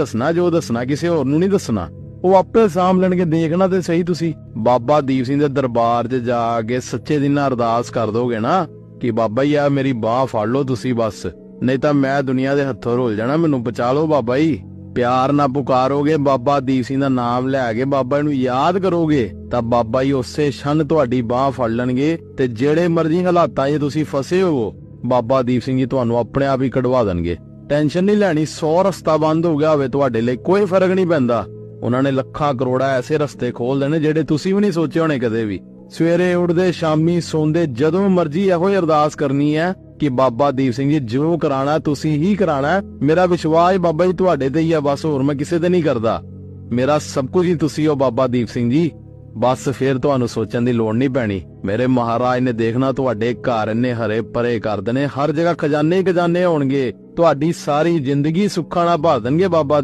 ਦੱਸਣਾ, ਜੋ ਦੱਸਣਾ, ਕਿਸੇ ਹੋਰ ਨੂੰ ਨਹੀਂ ਦੱਸਣਾ। ਉਹ ਆਪੇ ਸਾਂਭ ਲੈਣਗੇ, ਦੇਖਣਾ ਤੇ ਸਹੀ ਤੁਸੀਂ। ਬਾਬਾ ਦੀਪ ਸਿੰਘ ਦੇ ਦਰਬਾਰ 'ਚ ਜਾ ਕੇ ਸੱਚੇ ਦਿਲ ਨਾਲ ਅਰਦਾਸ ਕਰ ਦੋਗੇ ਨਾ ਕਿ ਬਾਬਾ ਜੀ ਆ ਮੇਰੀ ਬਾਹ ਫੜ ਲਓ ਤੁਸੀਂ ਬਸ। ਨਹੀਂ ਤਾਂ ਮੈਂ ਦੁਨੀਆ ਦੇ ਹੱਥੋਂ ਰੋਲ ਜਾਣਾ, ਮੈਨੂੰ ਬਚਾ ਲਓ ਬਾਬਾ ਜੀ। ਪਿਆਰ ਨਾਲ ਪੁਕਾਰੋਗੇ, ਬਾਬਾ ਦੀਪ ਸਿੰਘ ਦਾ ਨਾਮ ਲੈ ਕੇ ਬਾਬਾ ਨੂੰ ਯਾਦ ਕਰੋਗੇ, ਤਾਂ ਬਾਬਾ ਜੀ ਉਸੇ ਛਨ ਤੁਹਾਡੀ ਬਾਹ ਫੜ ਲੈਣਗੇ ਤੇ ਜਿਹੜੇ ਮਰਜ਼ੀ ਹਾਲਾਤਾਂ 'ਚ ਤੁਸੀਂ ਫਸੇ ਹੋਵੋ, ਬਾਬਾ ਦੀਪ ਸਿੰਘ ਜੀ ਤੁਹਾਨੂੰ ਆਪਣੇ ਆਪ ਹੀ ਕਢਵਾ ਦੇਣਗੇ। ਟੈਨਸ਼ਨ ਨਹੀਂ ਲੈਣੀ 100 ਰਸਤਾ ਬੰਦ ਹੋ ਗਿਆ ਹੋਵੇ ਤੁਹਾਡੇ ਲਈ, ਕੋਈ ਫ਼ਰਕ ਨਹੀਂ ਪੈਂਦਾ। ਉਹਨਾਂ ਨੇ ਲੱਖਾਂ ਕਰੋੜਾ ਐਸੇ ਰਸਤੇ ਖੋਲ ਦੇਣੇ ਜਿਹੜੇ ਤੁਸੀਂ ਵੀ ਨਹੀਂ ਸੋਚੇ ਹੋਣੇ ਕਦੇ ਵੀ। ਸਵੇਰੇ ਉੱਠਦੇ, ਸ਼ਾਮੀ ਸੌਂਦੇ, ਜਦੋਂ ਮਰਜ਼ੀ ਇਹੋ ਹੀ ਅਰਦਾਸ ਕਰਨੀ ਹੈ ਕਿ ਬਾਬਾ ਦੀਪ ਸਿੰਘ ਜੀ, ਜੋ ਕਰਾਣਾ, ਤੁਸੀਂ ਹੀ ਕਰਾਣਾ ਮੇਰਾ ਵਿਸ਼ਵਾਸ ਬਾਬਾ ਜੀ, ਤੁਹਾਡੇ ਤੇ ਹੀ ਆ ਬਸ ਹੋਰ ਮੈਂ ਕਿਸੇ ਤੇ ਨਹੀਂ ਕਰਦਾ। ਮੇਰਾ ਸਭ ਕੁਝ ਹੀ ਤੁਸੀਂ ਹੋ ਬਾਬਾ ਦੀਪ ਸਿੰਘ ਜੀ। ਬਸ ਫਿਰ ਤੁਹਾਨੂੰ ਸੋਚਣ ਦੀ ਲੋੜ ਨਹੀਂ ਪੈਣੀ। ਮੇਰੇ ਮਹਾਰਾਜ ਨੇ ਦੇਖਣਾ, ਤੁਹਾਡੇ ਘਰ ਇੰਨੇ ਹਰੇ ਭਰੇ ਕਰ ਦੇਣੇ, ਹਰ ਜਗ੍ਹਾ ਖਜ਼ਾਨੇ ਹੀ ਖਜ਼ਾਨੇ ਹੋਣਗੇ। ਤੁਹਾਡੀ ਸਾਰੀ ਜ਼ਿੰਦਗੀ ਸੁੱਖਾਂ ਨਾਲ ਭਰ ਦੇਣਗੇ ਬਾਬਾ ਦੀ।